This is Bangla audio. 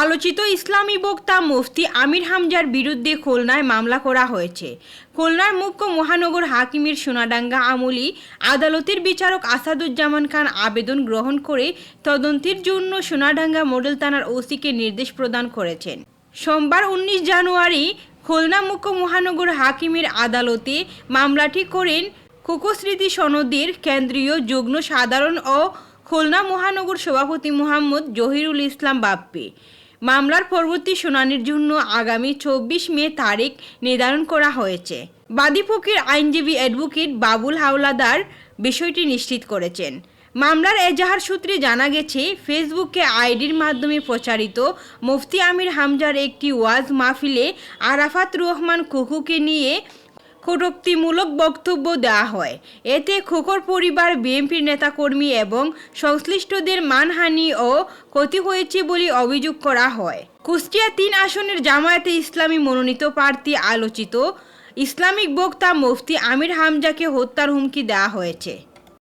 আলোচিত ইসলামী বক্তা মুফতি আমির হামজার বিরুদ্ধে খুলনায় মামলা করা হয়েছে। খুলনার মুখ্য মহানগর হাকিমের সোনাডাঙ্গা আমলি আদালতের বিচারক আসাদুজ্জামান খান আবেদন গ্রহণ করে তদন্তের জন্য সোনাডাঙ্গা মডেল থানার ওসিকে নির্দেশ প্রদান করেছেন। সোমবার উনিশ জানুয়ারি খুলনা মুখ্য মহানগর হাকিমের আদালতে মামলাটি করেন কুকুস্মৃতি সনদের কেন্দ্রীয় যুগ্ম সাধারণ ও খুলনা মহানগর সভাপতি মোহাম্মদ জহিরুল ইসলাম বাপ্পি। মামলার পরবর্তী শুনানির জন্য আগামী চব্বিশ মে তারিখ নির্ধারণ করা হয়েছে। বাদীপক্ষের আইনজীবী অ্যাডভোকেট বাবুল হাওলাদার বিষয়টি নিশ্চিত করেছেন। মামলার এজাহার সূত্রে জানা গেছে, ফেসবুকে আইডির মাধ্যমে প্রচারিত মুফতি আমির হামজার একটি ওয়াজ মাহফিলে আরাফাত রহমান কুকুকে নিয়ে কটূক্তিমূলক বক্তব্য দেওয়া হয়। এতে খোকর পরিবার বিএনপির নেতাকর্মী এবং সংশ্লিষ্টদের মানহানি ও ক্ষতি হয়েছে বলে অভিযোগ করা হয়। কুষ্টিয়া তিন আসনের জামায়াতে ইসলামী মনোনীত প্রার্থী আলোচিত ইসলামিক বক্তা মুফতি আমির হামজাকে হত্যার হুমকি দেওয়া হয়েছে।